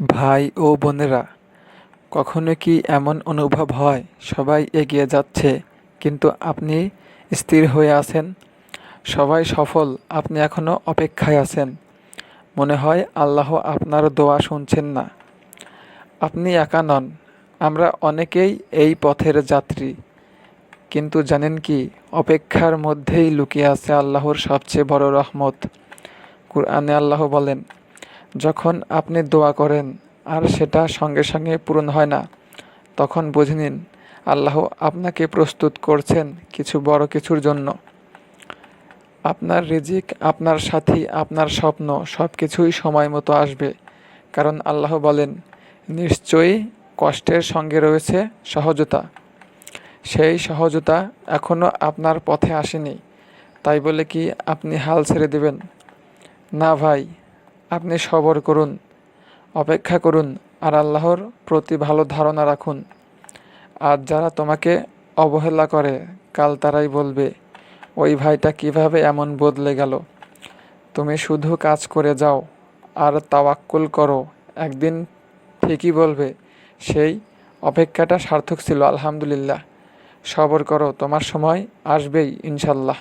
ভাই ও বোনেরা, কখনো কি এমন অনুভব হয়? সবাই এগিয়ে যাচ্ছে, কিন্তু আপনি স্থির হয়ে আছেন? সবাই সফল, আপনি এখনও অপেক্ষায় আছেন। মনে হয় আল্লাহ আপনার দোয়া শুনছেন না। আপনি একা নন, আমরা অনেকেই এই পথের যাত্রী। কিন্তু জানেন কি, অপেক্ষার মধ্যেই লুকিয়ে আছে আল্লাহর সবচেয়ে বড় রহমত। কুরআনে আল্লাহ বলেন যখন আপনি দোয়া করেন আর সেটা সঙ্গে সঙ্গে পূরণ হয় না, তখন বুঝে নিন, আল্লাহ আপনাকে প্রস্তুত করছেন কিছু বড় কিছুর জন্য। আপনার রিজিক আপনার সাথী, আপনার স্বপ্ন সব কিছুই সময় মতো আসবে। কারণ আল্লাহ বলেন, নিশ্চয়ই কষ্টের সঙ্গে রয়েছে সহজতা। সেই সহজতা এখনও আপনার পথে আসেনি। তাই বলে কি আপনি হাল ছেড়ে দেবেন? না ভাই আপনি সবর করুন, অপেক্ষা করুন আর আল্লাহর প্রতি ভালো ধারণা রাখুন। আর যারা তোমাকে অবহেলা করে, কাল তারাই বলবে, ওই ভাইটা কীভাবে এমন বদলে গেল? তুমি শুধু কাজ করে যাও আর তাওয়াক্কুল করো। একদিন ঠিকই বলবে, সেই অপেক্ষাটা সার্থক ছিল, আলহামদুলিল্লাহ। সবর করো, তোমার সময় আসবেই, ইনশাল্লাহ।